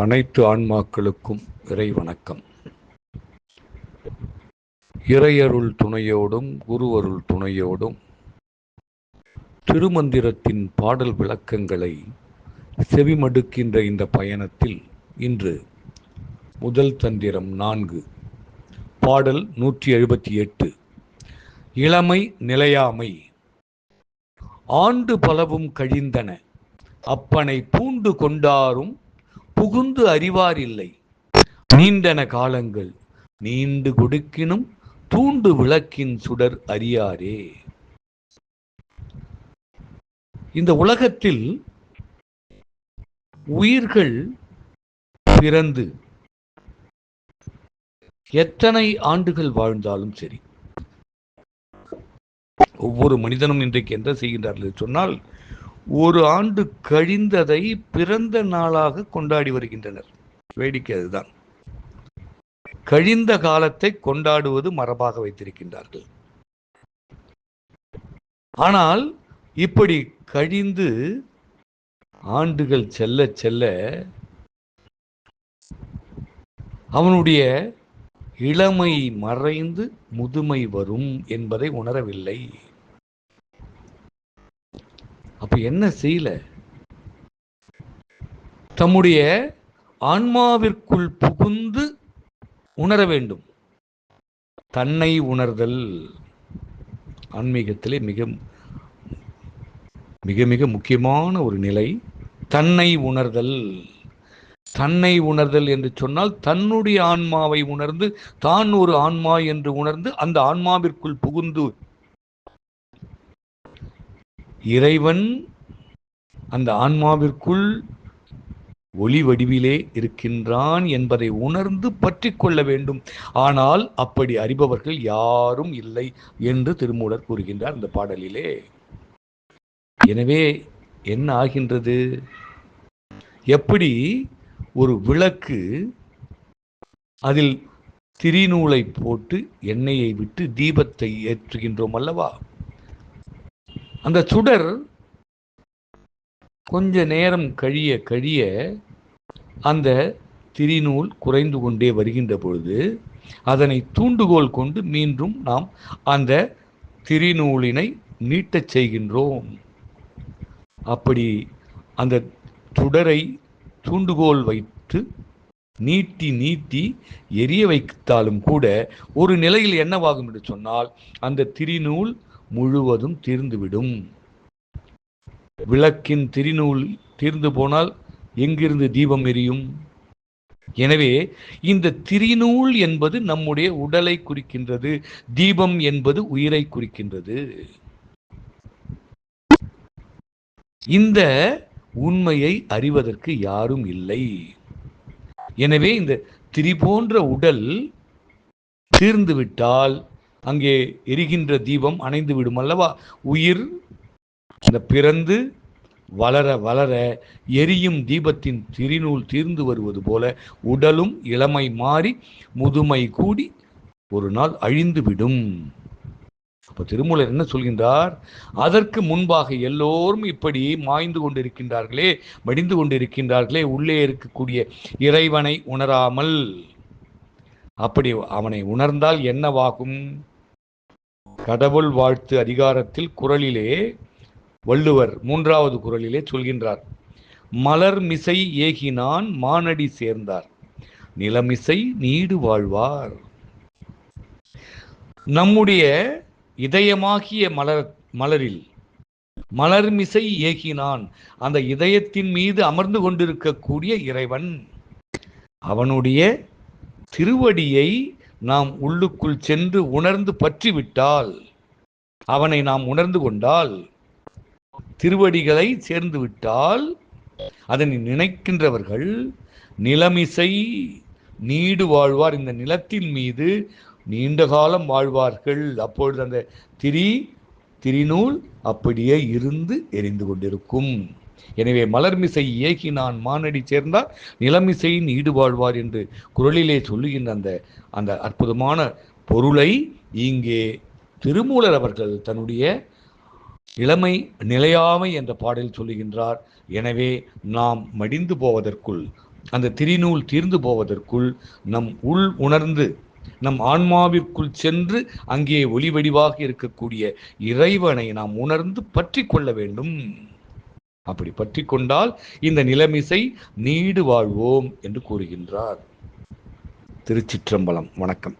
அனைத்து ஆன்மாக்களுக்கும் இறை வணக்கம் இறையருள் துணையோடும் குருவருள் துணையோடும் திருமந்திரத்தின் பாடல் விளக்கங்களை செவிமடுக்கின்ற இந்த பயணத்தில் இன்று முதல் தந்திரம் நான்கு. பாடல் நூற்றி எழுபத்தி எட்டு இளமை நிலையாமை. ஆண்டு பலவும் கழிந்தன. அப்பனை பூண்டு கொண்டாரும் புகுந்து அறிவாரில்லை நீண்டன காலங்கள் நீண்டு கொடுக்கினும் தூண்டு விளக்கின் சுடர் அறியாரே. இந்த உலகத்தில் உயிர்கள் பிறந்து எத்தனை ஆண்டுகள் வாழ்ந்தாலும் சரி ஒவ்வொரு மனிதனும் இன்றைக்கு என்ன செய்கின்றார்கள் சொன்னால் ஒரு ஆண்டு கழிந்ததை பிறந்த நாளாக கொண்டாடி வருகின்றனர். வேடிக்கை அதுதான். கழிந்த காலத்தை கொண்டாடுவது மரபாக வைத்திருக்கின்றார்கள். ஆனால் இப்படி கழிந்து ஆண்டுகள் செல்ல செல்ல அவனுடைய இளமை மறைந்து முதுமை வரும் என்பதை உணரவில்லை. என்ன செய்யல? தம்முடைய ஆன்மாவிற்குள் புகுந்து உணர வேண்டும். தன்னை உணர்தல் ஆன்மீகத்திலே மிக மிக மிக முக்கியமான ஒரு நிலை. தன்னை உணர்தல். தன்னை உணர்தல் என்று சொன்னால் தன்னுடைய ஆன்மாவை உணர்ந்து தான் ஒரு ஆன்மா என்று உணர்ந்து அந்த ஆன்மாவிற்குள் புகுந்து இறைவன் அந்த ஆன்மாவிற்குள் ஒளி வடிவிலே இருக்கின்றான் என்பதை உணர்ந்து பற்றி கொள்ள வேண்டும். ஆனால் அப்படி அறிபவர்கள் யாரும் இல்லை என்று திருமூலர் கூறுகின்றார் இந்த பாடலிலே. எனவே என்ன ஆகின்றது? எப்படி ஒரு விளக்கு அதில் திரிநூலை போட்டு எண்ணெயை விட்டு தீபத்தை ஏற்றுகின்றோம் அல்லவா? அந்த சுடர் கொஞ்ச நேரம் கழிய கழிய அந்த திரிநூல் குறைந்து கொண்டே வருகின்ற பொழுது அதனை தூண்டுகோல் கொண்டு மீண்டும் நாம் அந்த திரிநூலினை நீட்டச் செய்கின்றோம். அப்படி அந்த சுடரை தூண்டுகோல் வைத்து நீட்டி நீட்டி எரிய வைத்தாலும் கூட ஒரு நிலையில் என்னவாகும் என்று சொன்னால் அந்த திரிநூல் முழுவதும் தீர்ந்துவிடும். விளக்கின் திரிநூல் தீர்ந்து போனால் எங்கிருந்து தீபம் எரியும்? எனவே இந்த திரிநூல் என்பது நம்முடைய உடலை குறிக்கின்றது தீபம் என்பது உயிரை குறிக்கின்றது. இந்த உண்மையை அறிவதற்கு யாரும் இல்லை. எனவே இந்த திரி போன்ற உடல் தீர்ந்து விட்டால் அங்கே எரிகின்ற தீபம் அணைந்து விடும் அல்லவா? உயிர் இந்த பிறந்து வளர வளர எரியும் தீபத்தின் திருநூல் தீர்ந்து வருவது போல உடலும் இளமை மாறி முதுமை கூடி ஒரு நாள் அழிந்துவிடும் அப்போ திருமூலர் என்ன சொல்கின்றார்? அதற்கு முன்பாக எல்லோரும் இப்படி மாய்ந்து கொண்டிருக்கின்றார்களே மடிந்து கொண்டிருக்கின்றார்களே உள்ளே இருக்கக்கூடிய இறைவனை உணராமல். அப்படி அவனை உணர்ந்தால் என்னவாகும்? கடவுள் வாழ்த்து அதிகாரத்தில் குரலிலே வள்ளுவர் மூன்றாவது குரலிலே சொல்கின்றார் மலர் மிசை ஏகினான் மானடி சேர்ந்தார் நிலமிசை நீடு வாழ்வார். நம்முடைய இதயமாகிய மலர் மலரில் மலர்மிசை ஏகினான் அந்த இதயத்தின் மீது அமர்ந்து கொண்டிருக்கக்கூடிய இறைவன். அவனுடைய திருவடியை நாம் உள்ளுக்குள் சென்று உணர்ந்து பற்றிவிட்டால் அவனை நாம் உணர்ந்து கொண்டால் திருவடிகளை சேர்ந்து விட்டால் அதனை நினைக்கின்றவர்கள் நிலமிசை நீடு வாழ்வார். இந்த நிலத்தின் மீது நீண்ட காலம் வாழ்வார்கள். அப்பொழுது அந்த திரி திரிநூல் அப்படியே இருந்து எரிந்து கொண்டிருக்கும். எனவே மலர்மிசை இயக்கி நான் மானடி சேர்ந்தால் நிலமிசையின் ஈடுபாழ்வார் என்று குரலிலே சொல்லுகின்ற அந்த அந்த அற்புதமான பொருளை இங்கே திருமூலர் அவர்கள் தன்னுடைய இளமை நிலையாமை என்ற பாடலில் சொல்லுகின்றார் எனவே நாம் மடிந்து போவதற்குள் அந்த திரிநூல் தீர்ந்து போவதற்குள் நம் உள் உணர்ந்து நம் ஆன்மாவிற்குள் சென்று அங்கே ஒளி வடிவாக இருக்கக்கூடிய இறைவனை நாம் உணர்ந்து பற்றி கொள்ள வேண்டும். அப்படி பற்றி கொண்டால் இந்த நிலமிசை நீடு வாழ்வோம் என்று கூறுகின்றார். திருச்சிற்றம்பலம். வணக்கம்.